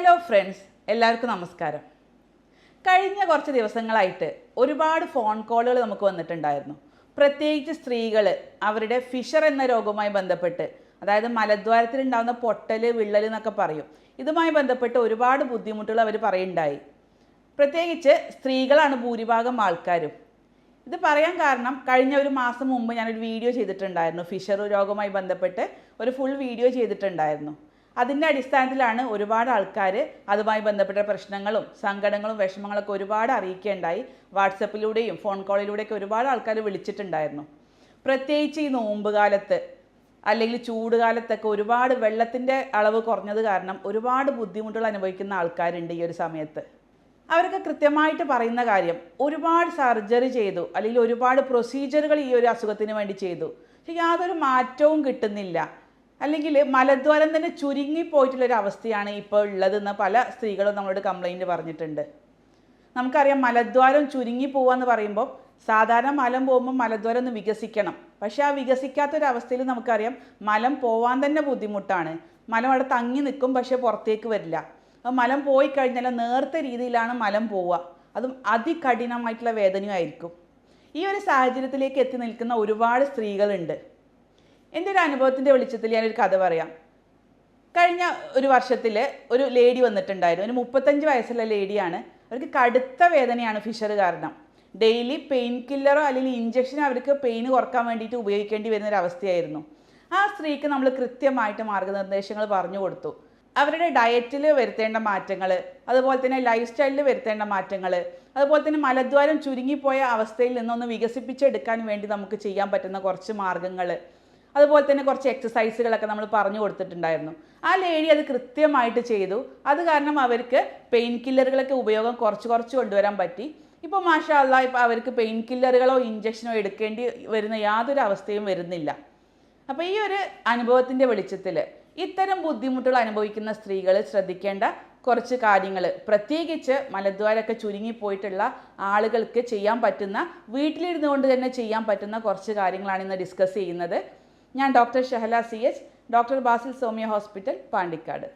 Hello friends എല്ലാവർക്കും നമസ്കാരം. കഴിഞ്ഞ കുറച്ച് ദിവസങ്ങളായിട്ട് ഒരുപാട് ഫോൺ കോളുകൾ നമുക്ക് വന്നിട്ടുണ്ടായിരുന്നു. പ്രത്യേകിച്ച് സ്ത്രീകൾ അവരുടെ ഫിഷർ എന്ന രോഗവുമായി ബന്ധപ്പെട്ട് അതായത് മലദ്വാരത്തിൽ ഉണ്ടാകുന്ന പൊട്ടൽ വിള്ളൽ എന്നൊക്കെ പറയും. ഇതുമായി ബന്ധപ്പെട്ട് ഒരുപാട് ബുദ്ധിമുട്ടുകൾ അവർ പറയുണ്ടായി. പ്രത്യേകിച്ച് സ്ത്രീകളാണ് ഭൂരിഭാഗം ആൾക്കാരും. ഇത് പറയാൻ കാരണം കഴിഞ്ഞ ഒരു മാസം മുമ്പ് ഞാനൊരു വീഡിയോ ചെയ്തിട്ടുണ്ടായിരുന്നു. ഫിഷർ രോഗവുമായി ബന്ധപ്പെട്ട് ഒരു ഫുൾ വീഡിയോ ചെയ്തിട്ടുണ്ടായിരുന്നു. അതിന്റെ അടിസ്ഥാനത്തിലാണ് ഒരുപാട് ആൾക്കാർ അതുമായി ബന്ധപ്പെട്ട പ്രശ്നങ്ങളും സങ്കടങ്ങളും വിഷമങ്ങളൊക്കെ ഒരുപാട് അറിയിക്കുകയുണ്ടായി വാട്സപ്പിലൂടെയും ഫോൺ കോളിലൂടെയൊക്കെ ഒരുപാട് ആൾക്കാർ വിളിച്ചിട്ടുണ്ടായിരുന്നു. പ്രത്യേകിച്ച് ഈ നോമ്പ് കാലത്ത് അല്ലെങ്കിൽ ചൂട് കാലത്തൊക്കെ ഒരുപാട് വെള്ളത്തിന്റെ അളവ് കുറഞ്ഞത് കാരണം ഒരുപാട് ബുദ്ധിമുട്ടുകൾ അനുഭവിക്കുന്ന ആൾക്കാരുണ്ട് ഈ ഒരു സമയത്ത്. അവരൊക്കെ കൃത്യമായിട്ട് പറയുന്ന കാര്യം ഒരുപാട് സർജറി ചെയ്തു അല്ലെങ്കിൽ ഒരുപാട് പ്രൊസീജിയറുകൾ ഈ ഒരു അസുഖത്തിന് വേണ്ടി ചെയ്തു. പക്ഷേ യാതൊരു മാറ്റവും കിട്ടുന്നില്ല. അല്ലെങ്കിൽ മലദ്വാരം തന്നെ ചുരുങ്ങിപ്പോയിട്ടുള്ളൊരു അവസ്ഥയാണ് ഇപ്പോൾ ഉള്ളതെന്ന് പല സ്ത്രീകളും നമ്മളോട് കംപ്ലൈന്റ് പറഞ്ഞിട്ടുണ്ട്. നമുക്കറിയാം മലദ്വാരം ചുരുങ്ങി പോവാന്ന് പറയുമ്പോൾ സാധാരണ മലം പോകുമ്പോൾ മലദ്വാരം ഒന്ന് വികസിക്കണം. പക്ഷേ ആ വികസിക്കാത്തൊരവസ്ഥയിൽ നമുക്കറിയാം മലം പോവാൻ തന്നെ ബുദ്ധിമുട്ടാണ്. മലം അവിടെ തങ്ങി നിൽക്കും പക്ഷേ പുറത്തേക്ക് വരില്ല. മലം പോയി കഴിഞ്ഞാൽ നേർത്ത രീതിയിലാണ് മലം പോവുക. അതും അതികഠിനമായിട്ടുള്ള വേദനയായിരിക്കും. ഈ ഒരു സാഹചര്യത്തിലേക്ക് എത്തി നിൽക്കുന്ന ഒരുപാട് സ്ത്രീകളുണ്ട്. എന്റെ ഒരു അനുഭവത്തിന്റെ വെളിച്ചത്തിൽ ഞാനൊരു കഥ പറയാം. കഴിഞ്ഞ ഒരു വർഷത്തിൽ ഒരു ലേഡി വന്നിട്ടുണ്ടായിരുന്നു. ഒരു മുപ്പത്തഞ്ച് വയസ്സുള്ള ലേഡിയാണ്. അവർക്ക് കടുത്ത വേദനയാണ് ഫിഷർ കാരണം. ഡെയിലി പെയിൻ കില്ലറോ അല്ലെങ്കിൽ ഇഞ്ചക്ഷൻ അവർക്ക് പെയിൻ കുറയ്ക്കാൻ വേണ്ടിയിട്ട് ഉപയോഗിക്കേണ്ടി വരുന്ന ഒരു അവസ്ഥയായിരുന്നു. ആ സ്ത്രീക്ക് നമ്മൾ കൃത്യമായിട്ട് മാർഗനിർദ്ദേശങ്ങൾ പറഞ്ഞു കൊടുത്തു. അവരുടെ ഡയറ്റിൽ വരുത്തേണ്ട മാറ്റങ്ങൾ അതുപോലെ തന്നെ ലൈഫ് സ്റ്റൈലിൽ വരുത്തേണ്ട മാറ്റങ്ങൾ അതുപോലെ തന്നെ മലദ്വാരം ചുരുങ്ങിപ്പോയ അവസ്ഥയിൽ നിന്നൊന്ന് വികസിപ്പിച്ചെടുക്കാൻ വേണ്ടി നമുക്ക് ചെയ്യാൻ പറ്റുന്ന കുറച്ച് മാർഗങ്ങൾ അതുപോലെ തന്നെ കുറച്ച് എക്സസൈസുകളൊക്കെ നമ്മൾ പറഞ്ഞു കൊടുത്തിട്ടുണ്ടായിരുന്നു. ആ ലേഡി അത് കൃത്യമായിട്ട് ചെയ്തു. അത് കാരണം അവർക്ക് പെയിൻ കില്ലറുകളൊക്കെ ഉപയോഗം കുറച്ച് കുറച്ച് കൊണ്ടുവരാൻ പറ്റി. ഇപ്പോൾ മാഷാല്ല ഇപ്പോൾ അവർക്ക് പെയിൻ കില്ലറുകളോ ഇഞ്ചക്ഷനോ എടുക്കേണ്ടി വരുന്ന യാതൊരു അവസ്ഥയും വരുന്നില്ല. അപ്പോൾ ഈ ഒരു അനുഭവത്തിന്റെ വെളിച്ചത്തിൽ ഇത്തരം ബുദ്ധിമുട്ടുകൾ അനുഭവിക്കുന്ന സ്ത്രീകൾ ശ്രദ്ധിക്കേണ്ട കുറച്ച് കാര്യങ്ങൾ. പ്രത്യേകിച്ച് മലദ്വാരമൊക്കെ ചുരുങ്ങിപ്പോയിട്ടുള്ള ആളുകൾക്ക് ചെയ്യാൻ പറ്റുന്ന വീട്ടിലിരുന്നു കൊണ്ട് തന്നെ ചെയ്യാൻ പറ്റുന്ന കുറച്ച് കാര്യങ്ങളാണ് ഇന്ന് ഡിസ്കസ് ചെയ്യുന്നത്. ഞാൻ doctor Shahala C H doctor Basil Somiya hospital Pandikkad.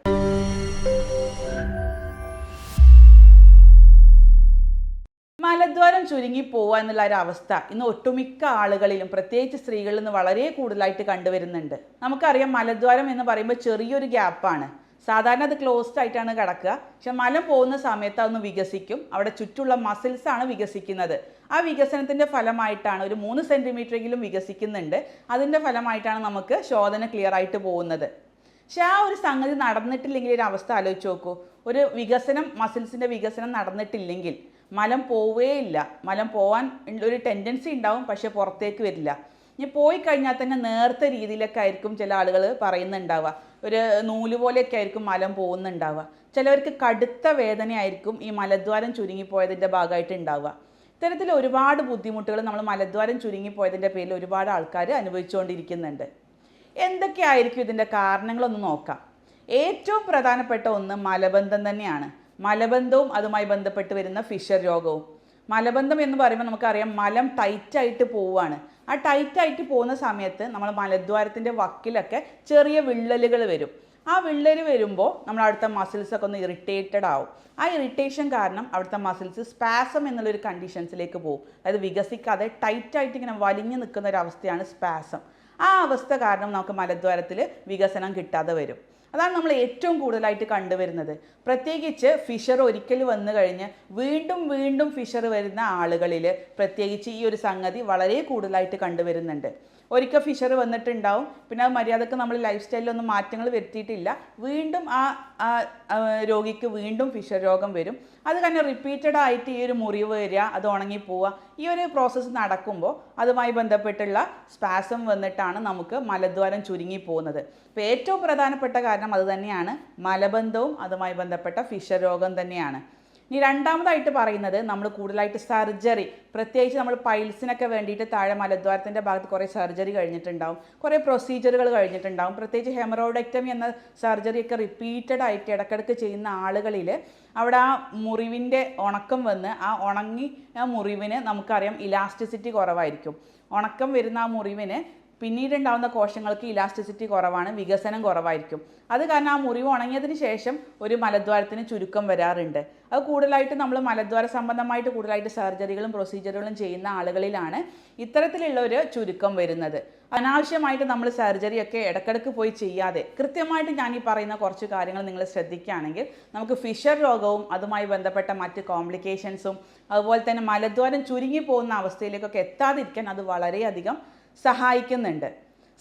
മലദ്വാരം ചുരുങ്ങി പോവുക എന്നുള്ള ഒരു അവസ്ഥ ഇന്ന് ഒട്ടുമിക്ക ആളുകളിലും പ്രത്യേകിച്ച് സ്ത്രീകളിൽ നിന്ന് വളരെ കൂടുതലായിട്ട് കണ്ടുവരുന്നുണ്ട്. നമുക്കറിയാം മലദ്വാരം എന്ന് പറയുമ്പോൾ ചെറിയൊരു ഗ്യാപ്പാണ്. സാധാരണ അത് ക്ലോസ്ഡ് ആയിട്ടാണ് കിടക്കുക. പക്ഷെ മലം പോകുന്ന സമയത്ത് അതൊന്ന് വികസിക്കും. അവിടെ ചുറ്റുള്ള മസിൽസ് ആണ് വികസിക്കുന്നത്. ആ വികസനത്തിന്റെ ഫലമായിട്ടാണ് ഒരു മൂന്ന് സെന്റിമീറ്ററെങ്കിലും വികസിക്കുന്നുണ്ട്. അതിന്റെ ഫലമായിട്ടാണ് നമുക്ക് ശോധന ക്ലിയർ ആയിട്ട് പോകുന്നത്. പക്ഷെ ആ ഒരു സംഗതി നടന്നിട്ടില്ലെങ്കിൽ ഒരു അവസ്ഥ ആലോചിച്ച് നോക്കൂ. ഒരു വികസനം മസിൽസിന്റെ വികസനം നടന്നിട്ടില്ലെങ്കിൽ മലം പോവേയില്ല മലം പോവാൻ ഒരു ടെൻഡൻസി ഉണ്ടാവും പക്ഷെ പുറത്തേക്ക് വരില്ല. ഇനി പോയി കഴിഞ്ഞാൽ തന്നെ നേർത്ത രീതിയിലൊക്കെ ആയിരിക്കും ചില ആളുകൾ പറയുന്നുണ്ടാവുക. ഒരു നൂൽ പോലെയൊക്കെ ആയിരിക്കും മലം പോകുന്നുണ്ടാവുക. ചിലവർക്ക് കടുത്ത വേദനയായിരിക്കും ഈ മലദ്വാരം ചുരുങ്ങിപ്പോയതിന്റെ ഭാഗമായിട്ട് ഉണ്ടാവുക. ഇത്തരത്തിൽ ഒരുപാട് ബുദ്ധിമുട്ടുകൾ നമ്മൾ മലദ്വാരം ചുരുങ്ങിപ്പോയതിന്റെ പേരിൽ ഒരുപാട് ആൾക്കാർ അനുഭവിച്ചുകൊണ്ടിരിക്കുന്നുണ്ട്. എന്തൊക്കെയായിരിക്കും ഇതിന്റെ കാരണങ്ങളൊന്ന് നോക്കാം. ഏറ്റവും പ്രധാനപ്പെട്ട ഒന്ന് മലബന്ധം തന്നെയാണ്. മലബന്ധവും അതുമായി ബന്ധപ്പെട്ട് വരുന്ന ഫിഷർ രോഗവും. മലബന്ധം എന്ന് പറയുമ്പോൾ നമുക്കറിയാം മലം ടൈറ്റായിട്ട് പോവുകയാണ്. ആ ടൈറ്റായിട്ട് പോകുന്ന സമയത്ത് നമ്മൾ മലദ്വാരത്തിന്റെ വക്കിലൊക്കെ ചെറിയ വിള്ളലുകൾ വരും. ആ വിള്ളൽ വരുമ്പോൾ നമ്മൾ അവിടുത്തെ മസിൽസൊക്കെ ഒന്ന് ഇറിറ്റേറ്റഡ് ആവും. ആ ഇറിറ്റേഷൻ കാരണം അവിടുത്തെ മസിൽസ് സ്പാസം എന്നുള്ളൊരു കണ്ടീഷൻസിലേക്ക് പോകും. അതായത് വികസിക്കാതെ ടൈറ്റായിട്ട് ഇങ്ങനെ വലിഞ്ഞു നിൽക്കുന്ന ഒരു അവസ്ഥയാണ് സ്പാസം ആ അവസ്ഥ കാരണം നമുക്ക് മലദ്വാരത്തിൽ വികസനം കിട്ടാതെ വരും. അതാണ് നമ്മൾ ഏറ്റവും കൂടുതലായിട്ട് കണ്ടുവരുന്നത്. പ്രത്യേകിച്ച് ഫിഷർ ഒരിക്കൽ വന്നു കഴിഞ്ഞ് വീണ്ടും വീണ്ടും ഫിഷർ വരുന്ന ആളുകളിൽ പ്രത്യേകിച്ച് ഈ ഒരു സംഗതി വളരെ കൂടുതലായിട്ട് കണ്ടുവരുന്നുണ്ട്. ഒരിക്കൽ ഫിഷർ വന്നിട്ടുണ്ടാവും. പിന്നെ അത് മര്യാദയ്ക്ക് നമ്മൾ ലൈഫ് സ്റ്റൈലിലൊന്നും മാറ്റങ്ങൾ വരുത്തിയിട്ടില്ല. വീണ്ടും ആ രോഗിക്ക് വീണ്ടും ഫിഷർ രോഗം വരും. അത് കാരണം റിപ്പീറ്റഡ് ആയിട്ട് ഈ ഒരു മുറിവ് വരിക അത് ഉണങ്ങി പോവുക ഈ ഒരു പ്രോസസ്സ് നടക്കുമ്പോൾ അതുമായി ബന്ധപ്പെട്ടുള്ള സ്പാസം വന്നിട്ടാണ് നമുക്ക് മലദ്വാരം ചുരുങ്ങി പോകുന്നത്. അപ്പോൾ ഏറ്റവും പ്രധാനപ്പെട്ട കാരണം അത് തന്നെയാണ്. മലബന്ധവും അതുമായി ബന്ധപ്പെട്ട ഫിഷർ രോഗം തന്നെയാണ്. ഇനി രണ്ടാമതായിട്ട് പറയുന്നത് നമ്മൾ കൂടുതലായിട്ട് സർജറി. പ്രത്യേകിച്ച് നമ്മൾ പൈൽസിനൊക്കെ വേണ്ടിയിട്ട് താഴെ മലദ്വാരത്തിന്റെ ഭാഗത്ത് കുറേ സർജറി കഴിഞ്ഞിട്ടുണ്ടാവും. കുറേ പ്രൊസീജിയറുകൾ കഴിഞ്ഞിട്ടുണ്ടാവും. പ്രത്യേകിച്ച് ഹെമറോഡക്റ്റമി എന്ന സർജറിയൊക്കെ റിപ്പീറ്റഡ് ആയിട്ട് ഇടയ്ക്കിടയ്ക്ക് ചെയ്യുന്ന ആളുകളിൽ അവിടെ ആ മുറിവിന്റെ ഉണക്കം വന്ന് ആ ഉണങ്ങി ആ മുറിവിന് നമുക്കറിയാം ഇലാസ്റ്റിസിറ്റി കുറവായിരിക്കും. ഉണക്കം വരുന്ന ആ മുറിവിന് പിന്നീടുണ്ടാവുന്ന കോശങ്ങൾക്ക് ഇലാസ്റ്റിസിറ്റി കുറവാണ് വികസനം കുറവായിരിക്കും. അത് കാരണം ആ മുറിവ് ഉണങ്ങിയതിന് ശേഷം ഒരു മലദ്വാരത്തിന് ചുരുക്കം വരാറുണ്ട്. അത് കൂടുതലായിട്ട് നമ്മൾ മലദ്വാര സംബന്ധമായിട്ട് കൂടുതലായിട്ട് സർജറികളും പ്രൊസീജിയറുകളും ചെയ്യുന്ന ആളുകളിലാണ് ഇത്തരത്തിലുള്ള ഒരു ചുരുക്കം വരുന്നത്. അനാവശ്യമായിട്ട് നമ്മൾ സർജറി ഒക്കെ ഇടക്കിടക്ക് പോയി ചെയ്യാതെ കൃത്യമായിട്ട് ഞാൻ ഈ പറയുന്ന കുറച്ച് കാര്യങ്ങൾ നിങ്ങൾ ശ്രദ്ധിക്കുകയാണെങ്കിൽ നമുക്ക് ഫിഷർ രോഗവും അതുമായി ബന്ധപ്പെട്ട മറ്റ് കോംപ്ലിക്കേഷൻസും അതുപോലെ തന്നെ മലദ്വാരം ചുരുങ്ങി പോകുന്ന അവസ്ഥയിലേക്കൊക്കെ എത്താതിരിക്കാൻ അത് വളരെയധികം സഹായിക്കുന്നുണ്ട്.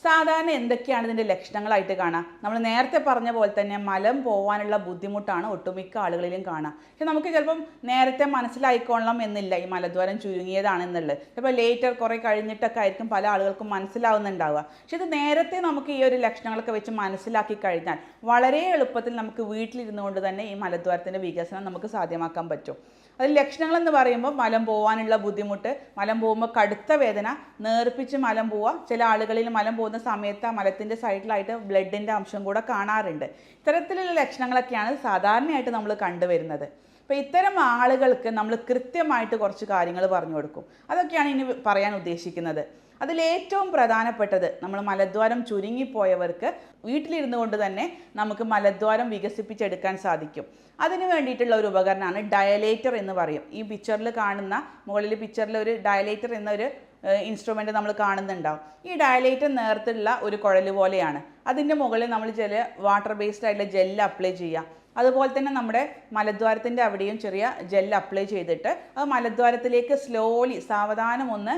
സാധാരണ എന്തൊക്കെയാണ് ഇതിന്റെ ലക്ഷണങ്ങളായിട്ട് കാണാം? നമ്മൾ നേരത്തെ പറഞ്ഞ പോലെ തന്നെ മലം പോകാനുള്ള ബുദ്ധിമുട്ടാണ് ഒട്ടുമിക്ക ആളുകളിലും കാണാം. പക്ഷെ നമുക്ക് ചിലപ്പം നേരത്തെ മനസ്സിലായിക്കൊള്ളണം എന്നില്ല ഈ മലദ്വാരം ചുരുങ്ങിയതാണെന്നുള്ളത് ചിലപ്പോൾ ലേറ്റർ കുറേ കഴിഞ്ഞിട്ടൊക്കെ ആയിരിക്കും പല ആളുകൾക്കും മനസ്സിലാവുന്നുണ്ടാവുക. പക്ഷെ ഇത് നേരത്തെ നമുക്ക് ഈ ഒരു ലക്ഷണങ്ങളൊക്കെ വെച്ച് മനസ്സിലാക്കി കഴിഞ്ഞാൽ വളരെ എളുപ്പത്തിൽ നമുക്ക് വീട്ടിലിരുന്നുകൊണ്ട് തന്നെ ഈ മലദ്വാരത്തിന്റെ വികസനം നമുക്ക് സാധ്യമാക്കാൻ പറ്റും. അതിൽ ലക്ഷണങ്ങൾ എന്ന് പറയുമ്പോൾ മലം പോകാനുള്ള ബുദ്ധിമുട്ട് മലം പോകുമ്പോൾ കടുത്ത വേദന നേർപ്പിച്ച് മലം പോവുക. ചില ആളുകളിൽ മലം പോകുന്ന സമയത്ത് ആ മലത്തിന്റെ സൈഡിലായിട്ട് ബ്ലഡിന്റെ അംശം കൂടെ കാണാറുണ്ട്. ഇത്തരത്തിലുള്ള ലക്ഷണങ്ങളൊക്കെയാണ് സാധാരണയായിട്ട് നമ്മൾ കണ്ടുവരുന്നത്. അപ്പോൾ ഇത്തരം ആളുകൾക്ക് നമ്മൾ കൃത്യമായിട്ട് കുറച്ച് കാര്യങ്ങൾ പറഞ്ഞു കൊടുക്കും. അതൊക്കെയാണ് ഇനി പറയാൻ ഉദ്ദേശിക്കുന്നത്. അതിലേറ്റവും പ്രധാനപ്പെട്ടത് നമ്മൾ മലദ്വാരം ചുരുങ്ങിപ്പോയവർക്ക് വീട്ടിലിരുന്നു കൊണ്ട് തന്നെ നമുക്ക് മലദ്വാരം വികസിപ്പിച്ചെടുക്കാൻ സാധിക്കും. അതിന് വേണ്ടിയിട്ടുള്ള ഒരു ഉപകരണമാണ് ഡയലേറ്റർ എന്ന് പറയും. ഈ പിക്ചറിൽ കാണുന്ന മുകളിൽ പിക്ചറിൽ ഒരു ഡയലേറ്റർ എന്നൊരു ഇൻസ്ട്രുമെന്റ് നമ്മൾ കാണുന്നുണ്ടാവും. ഈ ഡയലേറ്റ് നേർത്തുള്ള ഒരു കുഴൽ പോലെയാണ്. അതിന്റെ മുകളിൽ നമ്മൾ ചില വാട്ടർ ബേസ്ഡ് ആയിട്ടുള്ള ജെല്ല് അപ്ലൈ ചെയ്യാം അതുപോലെ തന്നെ നമ്മുടെ മലദ്വാരത്തിന്റെ അവിടെയും ചെറിയ ജെല്ല് അപ്ലൈ ചെയ്തിട്ട് അത് മലദ്വാരത്തിലേക്ക് സ്ലോലി സാവധാനം ഒന്ന്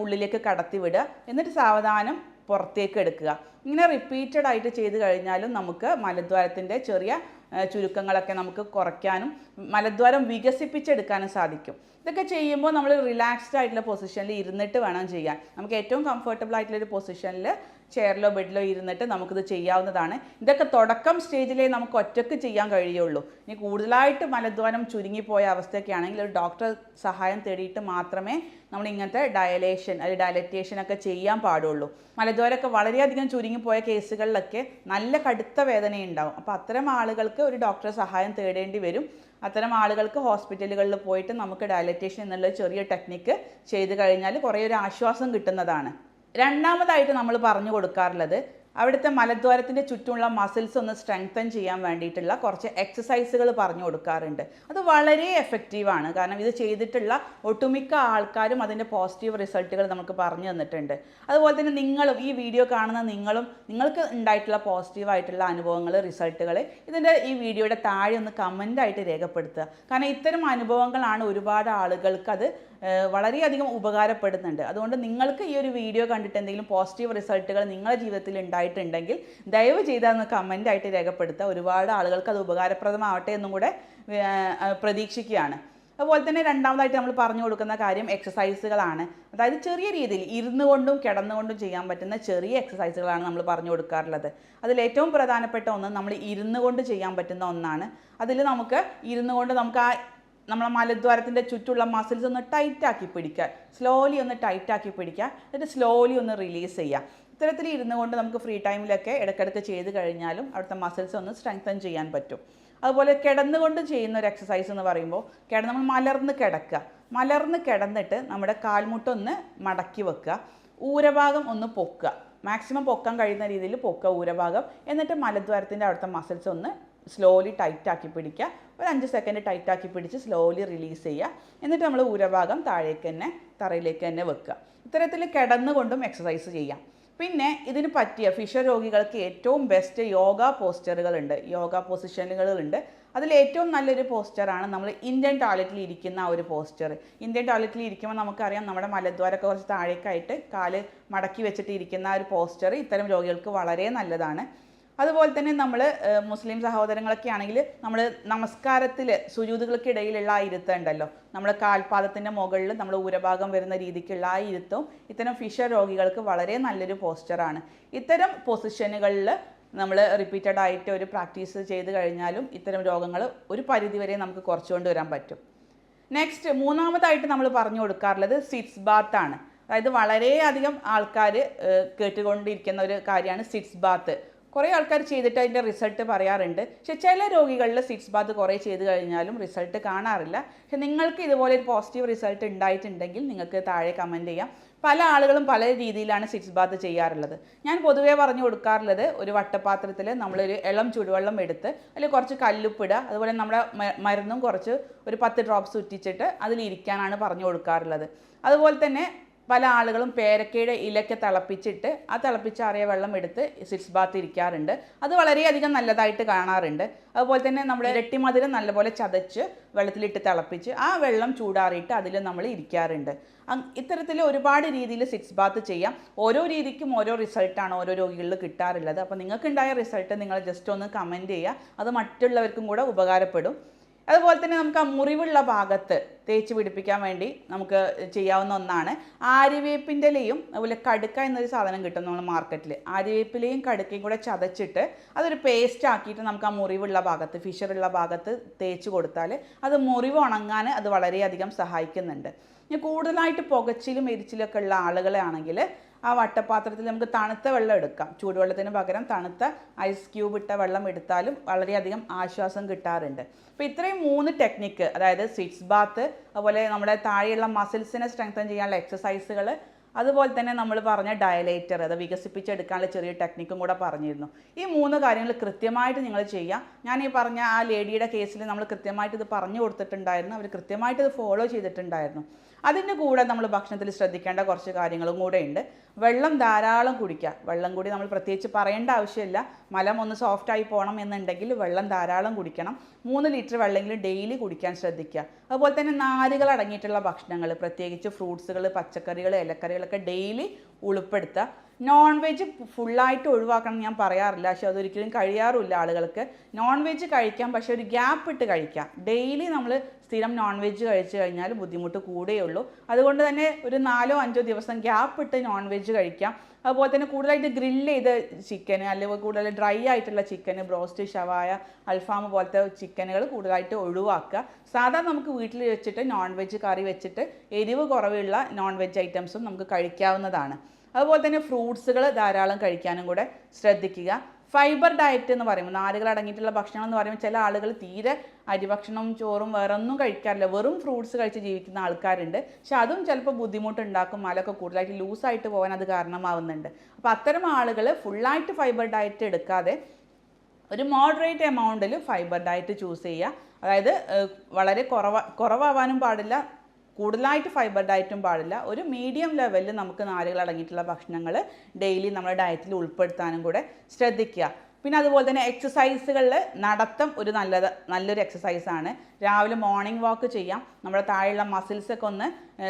ഉള്ളിലേക്ക് കടത്തി വിടുക. എന്നിട്ട് സാവധാനം പുറത്തേക്ക് എടുക്കുക. ഇങ്ങനെ റിപ്പീറ്റഡ് ആയിട്ട് ചെയ്ത് കഴിഞ്ഞാലും നമുക്ക് മലദ്വാരത്തിന്റെ ചെറിയ ചുരുക്കങ്ങളൊക്കെ നമുക്ക് കുറയ്ക്കാനും മലദ്വാരം വികസിപ്പിച്ചെടുക്കാനും സാധിക്കും. ഇതൊക്കെ ചെയ്യുമ്പോൾ നമ്മൾ റിലാക്സ്ഡ് ആയിട്ടുള്ള പൊസിഷനിൽ ഇരുന്നിട്ട് വേണം ചെയ്യാൻ. നമുക്ക് ഏറ്റവും കംഫർട്ടബിൾ ആയിട്ടുള്ള ഒരു പൊസിഷനിൽ ചെയറിലോ ബെഡിലോ ഇരുന്നിട്ട് നമുക്കിത് ചെയ്യാവുന്നതാണ്. ഇതൊക്കെ തുടക്കം സ്റ്റേജിലേ നമുക്ക് ഒറ്റയ്ക്ക് ചെയ്യാൻ കഴിയുള്ളൂ. ഇനി കൂടുതലായിട്ട് മലദ്വാരം ചുരുങ്ങിപ്പോയ അവസ്ഥയൊക്കെ ആണെങ്കിൽ ഒരു ഡോക്ടർ സഹായം തേടിയിട്ട് മാത്രമേ നമ്മൾ ഇങ്ങനത്തെ ഡയലേഷൻ അല്ലെങ്കിൽ ഡയലറ്റേഷൻ ഒക്കെ ചെയ്യാൻ പാടുള്ളൂ. മലദ്വാരമൊക്കെ വളരെയധികം ചുരുങ്ങിപ്പോയ കേസുകളിലൊക്കെ നല്ല കടുത്ത വേദനയുണ്ടാവും. അപ്പോൾ അത്തരം ആളുകൾക്ക് ഒരു ഡോക്ടറെ സഹായം തേടേണ്ടി വരും. അത്തരം ആളുകൾക്ക് ഹോസ്പിറ്റലുകളിൽ പോയിട്ട് നമുക്ക് ഡയലറ്റേഷൻ എന്നുള്ള ചെറിയ ടെക്നിക്ക് ചെയ്ത് കഴിഞ്ഞാൽ കുറേ ഒരു ആശ്വാസം കിട്ടുന്നതാണ്. രണ്ടാമതായിട്ട് നമ്മൾ പറഞ്ഞു കൊടുക്കാറുള്ളത് അവിടുത്തെ മലദ്വാരത്തിന്റെ ചുറ്റുമുള്ള മസിൽസ് ഒന്ന് സ്ട്രെങ്തൻ ചെയ്യാൻ വേണ്ടിയിട്ടുള്ള കുറച്ച് എക്സസൈസുകൾ പറഞ്ഞു കൊടുക്കാറുണ്ട്. അത് വളരെ എഫക്റ്റീവാണ് കാരണം ഇത് ചെയ്തിട്ടുള്ള ഒട്ടുമിക്ക ആൾക്കാരും അതിന്റെ പോസിറ്റീവ് റിസൾട്ടുകൾ നമുക്ക് പറഞ്ഞു തന്നിട്ടുണ്ട്. അതുപോലെ തന്നെ നിങ്ങളും ഈ വീഡിയോ കാണുന്ന നിങ്ങളും നിങ്ങൾക്ക് ഉണ്ടായിട്ടുള്ള പോസിറ്റീവായിട്ടുള്ള അനുഭവങ്ങൾ റിസൾട്ടുകൾ ഇതിന്റെ ഈ വീഡിയോയുടെ താഴെ ഒന്ന് കമന്റായിട്ട് രേഖപ്പെടുത്തുക. കാരണം ഇത്തരം അനുഭവങ്ങളാണ് ഒരുപാട് ആളുകൾക്ക് അത് വളരെയധികം ഉപകാരപ്പെടുന്നുണ്ട്. അതുകൊണ്ട് നിങ്ങൾക്ക് ഈ ഒരു വീഡിയോ കണ്ടിട്ട് എന്തെങ്കിലും പോസിറ്റീവ് റിസൾട്ടുകൾ നിങ്ങളുടെ ജീവിതത്തിൽ ഉണ്ടായിട്ടുണ്ടെങ്കിൽ ദയവ് ചെയ്ത് അതൊന്ന് കമന്റായിട്ട് രേഖപ്പെടുത്തുക. ഒരുപാട് ആളുകൾക്ക് അത് ഉപകാരപ്രദമാവട്ടെ എന്നും കൂടെ പ്രതീക്ഷിക്കുകയാണ്. അതുപോലെ തന്നെ രണ്ടാമതായിട്ട് നമ്മൾ പറഞ്ഞു കൊടുക്കുന്ന കാര്യം എക്സസൈസുകളാണ് അതായത് ചെറിയ രീതിയിൽ ഇരുന്നു കൊണ്ടും കിടന്നുകൊണ്ടും ചെയ്യാൻ പറ്റുന്ന ചെറിയ എക്സസൈസുകളാണ് നമ്മൾ പറഞ്ഞു കൊടുക്കാറുള്ളത്. അതിൽ ഏറ്റവും പ്രധാനപ്പെട്ട ഒന്ന് നമ്മൾ ഇരുന്നു കൊണ്ട് ചെയ്യാൻ പറ്റുന്ന ഒന്നാണ്. അതിൽ നമുക്ക് ഇരുന്നു കൊണ്ട് നമുക്ക് ആ നമ്മളെ മലദ്വാരത്തിന്റെ ചുറ്റുള്ള മസിൽസ് ഒന്ന് ടൈറ്റാക്കി പിടിക്കുക സ്ലോലി ഒന്ന് ടൈറ്റാക്കി പിടിക്കുക എന്നിട്ട് സ്ലോലി ഒന്ന് റിലീസ് ചെയ്യുക ഇത്തരത്തിൽ ഇരുന്നു കൊണ്ട് നമുക്ക് ഫ്രീ ടൈമിലൊക്കെ ഇടയ്ക്കിടയ്ക്ക് ചെയ്ത് കഴിഞ്ഞാലും അവിടുത്തെ മസിൽസ് ഒന്ന് സ്ട്രെങ്തൻ ചെയ്യാൻ പറ്റും. അതുപോലെ കിടന്നുകൊണ്ട് ചെയ്യുന്ന ഒരു എക്സസൈസ് എന്ന് പറയുമ്പോൾ കിടന്ന് നമ്മൾ മലർന്ന് കിടക്കുക. മലർന്ന് കിടന്നിട്ട് നമ്മുടെ കാൽമുട്ടൊന്ന് മടക്കി വെക്കുക. ഊരഭാഗം ഒന്ന് പൊക്കുക. മാക്സിമം പൊക്കാൻ കഴിയുന്ന രീതിയിൽ പൊക്കുക ഊരഭാഗം. എന്നിട്ട് മലദ്വാരത്തിന്റെ അവിടുത്തെ മസിൽസ് ഒന്ന് സ്ലോലി ടൈറ്റ് ആക്കി പിടിക്കുക. ഒരു അഞ്ച് സെക്കൻഡ് ടൈറ്റ് ആക്കി പിടിച്ച് സ്ലോലി റിലീസ് ചെയ്യുക. എന്നിട്ട് നമ്മൾ ഊരഭാഗം താഴേക്ക് തന്നെ തറയിലേക്ക് തന്നെ വെക്കുക. ഇത്തരത്തിൽ കിടന്നുകൊണ്ടും എക്സസൈസ് ചെയ്യാം പിന്നെ ഇതിന് പറ്റിയ ഫിഷർ രോഗികൾക്ക് ഏറ്റവും ബെസ്റ്റ് യോഗ പോസ്റ്ററുകളുണ്ട് യോഗ പൊസിഷനുകളുണ്ട് അതിൽ ഏറ്റവും നല്ലൊരു പോസ്റ്ററാണ് നമ്മൾ ഇന്ത്യൻ ടോയ്ലറ്റിൽ ഇരിക്കുന്ന ആ ഒരു പോസ്റ്റർ ഇന്ത്യൻ ടോയ്ലറ്റിൽ ഇരിക്കുമ്പോൾ നമുക്കറിയാം നമ്മുടെ മലദ്വാരൊക്കെ കുറച്ച് താഴേക്കായിട്ട് കാൽ മടക്കി വെച്ചിട്ട് ഇരിക്കുന്ന ആ ഒരു പോസ്റ്റർ ഇത്തരം രോഗികൾക്ക് വളരെ നല്ലതാണ്. അതുപോലെ തന്നെ നമ്മൾ മുസ്ലിം സഹോദരങ്ങളൊക്കെ ആണെങ്കിൽ നമ്മൾ നമസ്കാരത്തിൽ സുജൂതുകൾക്കിടയിലുള്ള ആ ഇരുത്തം ഉണ്ടല്ലോ. നമ്മൾ കാൽപാദത്തിന്റെ മുകളിൽ നമ്മൾ ഊരഭാഗം വരുന്ന രീതിക്കുള്ള ആ ഇരുത്തവും ഇത്തരം ഫിഷർ രോഗികൾക്ക് വളരെ നല്ലൊരു പോസ്റ്ററാണ് ഇത്തരം പൊസിഷനുകളിൽ നമ്മൾ റിപ്പീറ്റഡ് ആയിട്ട് ഒരു പ്രാക്ടീസ് ചെയ്ത് കഴിഞ്ഞാലും ഇത്തരം രോഗങ്ങൾ ഒരു പരിധിവരെ നമുക്ക് കുറച്ചുകൊണ്ട് വരാൻ പറ്റും. നെക്സ്റ്റ് മൂന്നാമതായിട്ട് നമ്മൾ പറഞ്ഞു കൊടുക്കാറുള്ളത് സിറ്റ്സ് ബാത്ത് ആണ്. അതായത് വളരെയധികം ആൾക്കാർ കേട്ടുകൊണ്ടിരിക്കുന്ന ഒരു കാര്യമാണ് സിറ്റ്സ് ബാത്ത് കുറേ ആൾക്കാർ ചെയ്തിട്ട് അതിന്റെ റിസൾട്ട് പറയാറുണ്ട്. പക്ഷെ ചില രോഗികളിൽ സിറ്റ്സ് ബാത്ത് കുറേ ചെയ്ത് കഴിഞ്ഞാലും റിസൾട്ട് കാണാറില്ല. പക്ഷെ നിങ്ങൾക്ക് ഇതുപോലെ ഒരു പോസിറ്റീവ് റിസൾട്ട് ഉണ്ടായിട്ടുണ്ടെങ്കിൽ നിങ്ങൾക്ക് താഴെ കമന്റ് ചെയ്യാം. പല ആളുകളും പല രീതിയിലാണ് സിക്സ് ബാത്ത് ചെയ്യാറുള്ളത്. ഞാൻ പൊതുവേ പറഞ്ഞു കൊടുക്കാറുള്ളത് ഒരു വട്ടപാത്രത്തിൽ നമ്മളൊരു ഇളം ചുടുവെള്ളം എടുത്ത് അതിൽ കുറച്ച് കല്ലുപ്പിടുക. അതുപോലെ നമ്മുടെ മരുന്നും കുറച്ച് ഒരു പത്ത് ഡ്രോപ്സ് ഉറ്റിച്ചിട്ട് അതിലിരിക്കാനാണ് പറഞ്ഞു കൊടുക്കാറുള്ളത്. അതുപോലെ തന്നെ പല ആളുകളും പേരക്കയുടെ ഇലയ്ക്ക് തിളപ്പിച്ചിട്ട് ആ തിളപ്പിച്ചാറിയ വെള്ളം എടുത്ത് സിക്സ് ബാത്ത് ഇരിക്കാറുണ്ട്. അത് വളരെയധികം നല്ലതായിട്ട് കാണാറുണ്ട്. അതുപോലെ തന്നെ നമ്മൾ ഇരട്ടി മധുരം നല്ലപോലെ ചതച്ച് വെള്ളത്തിലിട്ട് തിളപ്പിച്ച് ആ വെള്ളം ചൂടാറിയിട്ട് അതിൽ നമ്മൾ ഇരിക്കാറുണ്ട്. ഇത്തരത്തിൽ ഒരുപാട് രീതിയിൽ സിക്സ് ബാത്ത് ചെയ്യാം. ഓരോ രീതിക്കും ഓരോ റിസൾട്ടാണ് ഓരോ രോഗികളിൽ കിട്ടാറുള്ളത്. അപ്പോൾ നിങ്ങൾക്കുണ്ടായ റിസൾട്ട് നിങ്ങൾ ജസ്റ്റ് ഒന്ന് കമന്റ് ചെയ്യുക. അത് മറ്റുള്ളവർക്കും കൂടെ ഉപകാരപ്പെടും. അതുപോലെ തന്നെ നമുക്ക് ആ മുറിവുള്ള ഭാഗത്ത് തേച്ച് പിടിപ്പിക്കാൻ വേണ്ടി നമുക്ക് ചെയ്യാവുന്ന ഒന്നാണ്. ആര്യവേപ്പിന്റെ ഇലയും അതുപോലെ കടുക്ക എന്നൊരു സാധനം കിട്ടും നമ്മൾ മാർക്കറ്റിൽ ആര്യവേപ്പിലയും കടുക്കയും കൂടെ ചതച്ചിട്ട് അതൊരു പേസ്റ്റ് ആക്കിയിട്ട് നമുക്ക് ആ മുറിവുള്ള ഭാഗത്ത് ഫിഷറുള്ള ഭാഗത്ത് തേച്ച് കൊടുത്താൽ അത് മുറിവ് ഉണങ്ങാൻ അത് വളരെയധികം സഹായിക്കുന്നുണ്ട്. ഇനി കൂടുതലായിട്ട് പുകച്ചിലും എരിച്ചിലൊക്കെ ഉള്ള ആളുകളാണെങ്കിൽ ആ വട്ടപാത്രത്തിൽ നമുക്ക് തണുത്ത വെള്ളം എടുക്കാം. ചൂടുവെള്ളത്തിന് പകരം തണുത്ത ഐസ് ക്യൂബ് ഇട്ട വെള്ളം എടുത്താലും വളരെയധികം ആശ്വാസം കിട്ടാറുണ്ട്. അപ്പോൾ ഇത്രയും മൂന്ന് ടെക്നിക്ക് അതായത് സിറ്റ്സ് ബാത്ത് അതുപോലെ നമ്മുടെ താഴെയുള്ള മസിൽസിനെ സ്ട്രെങ്തൻ ചെയ്യാനുള്ള എക്സസൈസുകൾ അതുപോലെ തന്നെ നമ്മൾ പറഞ്ഞ ഡയലേറ്റർ അത് വികസിപ്പിച്ചെടുക്കാനുള്ള ചെറിയ ടെക്നിക്കും കൂടെ പറഞ്ഞിരുന്നു. ഈ മൂന്ന് കാര്യങ്ങൾ കൃത്യമായിട്ട് നിങ്ങൾ ചെയ്യാം ഞാൻ ഈ പറഞ്ഞ ആ ലേഡിയുടെ കേസിൽ നമ്മൾ കൃത്യമായിട്ട് ഇത് പറഞ്ഞു കൊടുത്തിട്ടുണ്ടായിരുന്നു. അവർ കൃത്യമായിട്ട് ഇത് ഫോളോ ചെയ്തിട്ടുണ്ടായിരുന്നു. അതിന്റെ കൂടെ നമ്മൾ ഭക്ഷണത്തിൽ ശ്രദ്ധിക്കേണ്ട കുറച്ച് കാര്യങ്ങളും കൂടെ ഉണ്ട്. വെള്ളം ധാരാളം കുടിക്കുക. വെള്ളം കൂടി നമ്മൾ പ്രത്യേകിച്ച് പറയേണ്ട ആവശ്യമില്ല. മലം ഒന്ന് സോഫ്റ്റായി പോകണം എന്നുണ്ടെങ്കിൽ വെള്ളം ധാരാളം കുടിക്കണം. മൂന്ന് ലിറ്റർ വെള്ളമെങ്കിലും ഡെയിലി കുടിക്കാൻ ശ്രദ്ധിക്കുക. അതുപോലെ തന്നെ നാരുകൾ അടങ്ങിയിട്ടുള്ള ഭക്ഷണങ്ങൾ പ്രത്യേകിച്ച് ഫ്രൂട്ട്സുകൾ പച്ചക്കറികൾ ഇലക്കറികളൊക്കെ ഡെയിലി ഉൾപ്പെടുത്തുക. നോൺ വെജ് ഫുള്ളായിട്ട് ഒഴിവാക്കണം ഞാൻ പറയാറില്ല. പക്ഷെ അതൊരിക്കലും കഴിയാറുമില്ല ആളുകൾക്ക്. നോൺ വെജ് കഴിക്കാം പക്ഷെ ഒരു ഗ്യാപ്പ് ഇട്ട് കഴിക്കാം. ഡെയിലി നമ്മൾ സ്ഥിരം നോൺ വെജ് കഴിച്ചു കഴിഞ്ഞാൽ ബുദ്ധിമുട്ട് കൂടെയുള്ളൂ അതുകൊണ്ട് തന്നെ ഒരു നാലോ അഞ്ചോ ദിവസം ഗ്യാപ്പ് ഇട്ട് നോൺ വെജ് കഴിക്കാം. അതുപോലെ തന്നെ കൂടുതലായിട്ട് ഗ്രില്ല് ചെയ്ത ചിക്കൻ അല്ലെങ്കിൽ കൂടുതൽ ഡ്രൈ ആയിട്ടുള്ള ചിക്കൻ ബ്രോസ്റ്റ് ഷവായ അൽഫാം പോലത്തെ ചിക്കനുകൾ കൂടുതലായിട്ട് ഒഴിവാക്കുക. സാധാരണ നമുക്ക് വീട്ടിൽ വെച്ചിട്ട് നോൺ വെജ് കറി വെച്ചിട്ട് എരിവ് കുറവുള്ള നോൺ വെജ് ഐറ്റംസും നമുക്ക് കഴിക്കാവുന്നതാണ്. അതുപോലെ തന്നെ ഫ്രൂട്ട്സുകൾ ധാരാളം കഴിക്കാനും കൂടെ ശ്രദ്ധിക്കുക. ഫൈബർ ഡയറ്റ് എന്ന് പറയുമ്പോൾ നാരുകൾ അടങ്ങിയിട്ടുള്ള ഭക്ഷണം എന്ന് പറയുമ്പോൾ ചില ആളുകൾ തീരെ അരിഭക്ഷണം ചോറും വേറെ ഒന്നും കഴിക്കാറില്ല. വെറും ഫ്രൂട്ട്സ് കഴിച്ച് ജീവിക്കുന്ന ആൾക്കാരുണ്ട്. പക്ഷെ അതും ചിലപ്പോൾ ബുദ്ധിമുട്ടുണ്ടാക്കും മലൊക്കെ കൂടുതലായിട്ട് ലൂസായിട്ട് പോകാൻ അത് കാരണമാവുന്നുണ്ട്. അപ്പോൾ അത്തരം ആളുകൾ ഫുള്ളായിട്ട് ഫൈബർ ഡയറ്റ് എടുക്കാതെ ഒരു മോഡറേറ്റ് എമൗണ്ടിൽ ഫൈബർ ഡയറ്റ് ചൂസ് ചെയ്യുക. അതായത് വളരെ കുറവ കുറവാവാനും പാടില്ല കൂടുതലായിട്ട് ഫൈബർ ഡയറ്റും പാടില്ല. ഒരു മീഡിയം ലെവലിൽ നമുക്ക് നാരുകൾ അടങ്ങിയിട്ടുള്ള ഭക്ഷണങ്ങൾ ഡെയിലി നമ്മുടെ ഡയറ്റിൽ ഉൾപ്പെടുത്താനും കൂടെ ശ്രദ്ധിക്കുക. പിന്നെ അതുപോലെ തന്നെ എക്സസൈസുകളിൽ നടത്തം ഒരു നല്ലത് നല്ലൊരു എക്സസൈസാണ് രാവിലെ മോർണിംഗ് വാക്ക് ചെയ്യാം. നമ്മുടെ താഴെയുള്ള മസിൽസൊക്കെ ഒന്ന്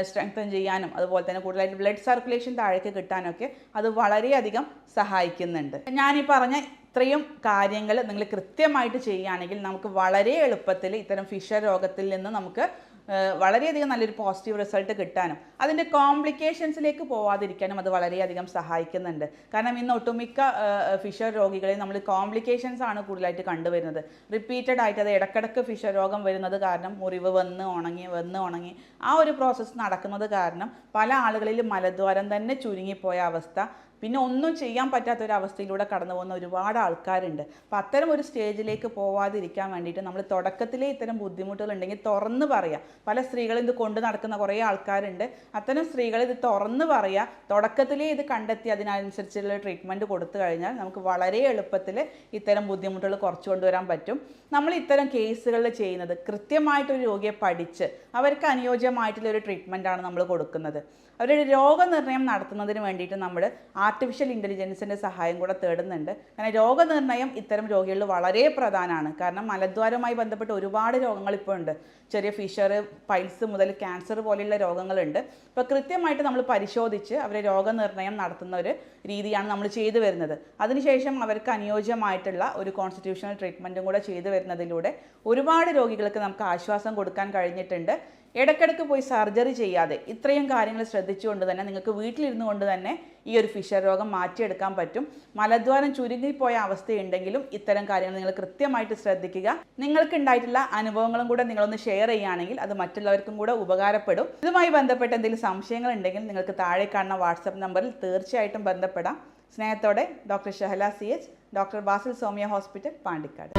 സ്ട്രെങ്തൻ ചെയ്യാനും അതുപോലെ തന്നെ കൂടുതലായിട്ട് ബ്ലഡ് സർക്കുലേഷൻ താഴേക്ക് കിട്ടാനൊക്കെ അത് വളരെയധികം സഹായിക്കുന്നുണ്ട്. ഞാനീ പറഞ്ഞ ഇത്രയും കാര്യങ്ങൾ നിങ്ങൾ കൃത്യമായിട്ട് ചെയ്യുകയാണെങ്കിൽ നമുക്ക് വളരെ എളുപ്പത്തിൽ ഇത്തരം ഫിഷർ രോഗത്തിൽ നിന്ന് നമുക്ക് വളരെയധികം നല്ലൊരു പോസിറ്റീവ് റിസൾട്ട് കിട്ടാനും അതിന്റെ കോംപ്ലിക്കേഷൻസിലേക്ക് പോവാതിരിക്കാനും അത് വളരെയധികം സഹായിക്കുന്നുണ്ട്. കാരണം ഇന്ന് ഒട്ടുമിക്ക ഫിഷർ രോഗികളെ നമ്മൾ കോംപ്ലിക്കേഷൻസ് ആണ് കൂടുതലായിട്ട് കണ്ടുവരുന്നത്. റിപ്പീറ്റഡ് ആയിട്ട് അത് ഇടക്കിടക്ക് ഫിഷർ രോഗം വരുന്നത് കാരണം മുറിവ് വന്ന് ഉണങ്ങി വന്ന് ഉണങ്ങി ആ ഒരു പ്രോസസ്സ് നടക്കുന്നത് കാരണം പല ആളുകളിലും മലദ്വാരം തന്നെ ചുരുങ്ങിപ്പോയ അവസ്ഥ. പിന്നെ ഒന്നും ചെയ്യാൻ പറ്റാത്ത ഒരു അവസ്ഥയിലൂടെ കടന്നു പോകുന്ന ഒരുപാട് ആൾക്കാരുണ്ട്. അപ്പം അത്തരം ഒരു സ്റ്റേജിലേക്ക് പോവാതിരിക്കാൻ വേണ്ടിയിട്ട് നമ്മൾ തുടക്കത്തിലേ ഇത്തരം ബുദ്ധിമുട്ടുകൾ ഉണ്ടെങ്കിൽ തുറന്ന് പറയാം. പല സ്ത്രീകളും ഇത് കൊണ്ട് നടക്കുന്ന കുറേ ആൾക്കാരുണ്ട്. അത്തരം സ്ത്രീകൾ ഇത് തുറന്ന് പറയുക തുടക്കത്തിലേ ഇത് കണ്ടെത്തി അതിനനുസരിച്ചുള്ള ട്രീറ്റ്മെന്റ് കൊടുത്തു കഴിഞ്ഞാൽ നമുക്ക് വളരെ എളുപ്പത്തിൽ ഇത്തരം ബുദ്ധിമുട്ടുകൾ കുറച്ചു കൊണ്ടുവരാൻ പറ്റും. നമ്മൾ ഇത്തരം കേസുകളിൽ ചെയ്യുന്നത് കൃത്യമായിട്ടൊരു രോഗിയെ പഠിച്ച് അവർക്ക് അനുയോജ്യമായിട്ടുള്ള ഒരു ട്രീറ്റ്മെന്റാണ് നമ്മൾ കൊടുക്കുന്നത്. അവരുടെ രോഗനിർണയം നടത്തുന്നതിന് വേണ്ടിയിട്ട് നമ്മൾ ആർട്ടിഫിഷ്യൽ ഇന്റലിജൻസിന്റെ സഹായം കൂടെ തേടുന്നുണ്ട്. കാരണം രോഗനിർണയം ഇത്തരം രോഗികളിൽ വളരെ പ്രധാനമാണ്. കാരണം മലദ്വാരവുമായി ബന്ധപ്പെട്ട് ഒരുപാട് രോഗങ്ങൾ ഇപ്പോൾ ഉണ്ട്. ചെറിയ ഫിഷർ പൈൽസ് മുതൽ ക്യാൻസർ പോലെയുള്ള രോഗങ്ങളുണ്ട്. അപ്പോൾ കൃത്യമായിട്ട് നമ്മൾ പരിശോധിച്ച് അവരെ രോഗനിർണയം നടത്തുന്ന ഒരു രീതിയാണ് നമ്മൾ ചെയ്തു വരുന്നത്. അതിനുശേഷം അവർക്ക് അനുയോജ്യമായിട്ടുള്ള ഒരു കോൺസ്റ്റിറ്റ്യൂഷണൽ ട്രീറ്റ്മെന്റും കൂടെ ചെയ്തു വരുന്നതിലൂടെ ഒരുപാട് രോഗികൾക്ക് നമുക്ക് ആശ്വാസം കൊടുക്കാൻ കഴിഞ്ഞിട്ടുണ്ട്. ഇടയ്ക്കിടയ്ക്ക് പോയി സർജറി ചെയ്യാതെ ഇത്രയും കാര്യങ്ങൾ ശ്രദ്ധിച്ചുകൊണ്ട് തന്നെ നിങ്ങൾക്ക് വീട്ടിലിരുന്നു കൊണ്ട് തന്നെ ഈ ഒരു ഫിഷർ രോഗം മാറ്റിയെടുക്കാൻ പറ്റും. മലദ്വാരം ചുരുങ്ങിപ്പോയ അവസ്ഥയുണ്ടെങ്കിലും ഇത്തരം കാര്യങ്ങൾ നിങ്ങൾ കൃത്യമായിട്ട് ശ്രദ്ധിക്കുക. നിങ്ങൾക്ക് ഉണ്ടായിട്ടുള്ള അനുഭവങ്ങളും കൂടെ നിങ്ങളൊന്ന് ഷെയർ ചെയ്യുകയാണെങ്കിൽ അത് മറ്റുള്ളവർക്കും കൂടെ ഉപകാരപ്പെടും. ഇതുമായി ബന്ധപ്പെട്ട എന്തെങ്കിലും സംശയങ്ങൾ ഉണ്ടെങ്കിൽ നിങ്ങൾക്ക് താഴെ കാണുന്ന വാട്സപ്പ് നമ്പറിൽ തീർച്ചയായിട്ടും ബന്ധപ്പെടാം. സ്നേഹത്തോടെ doctor Shahala C H doctor Basil Somiya hospital Pandikkad.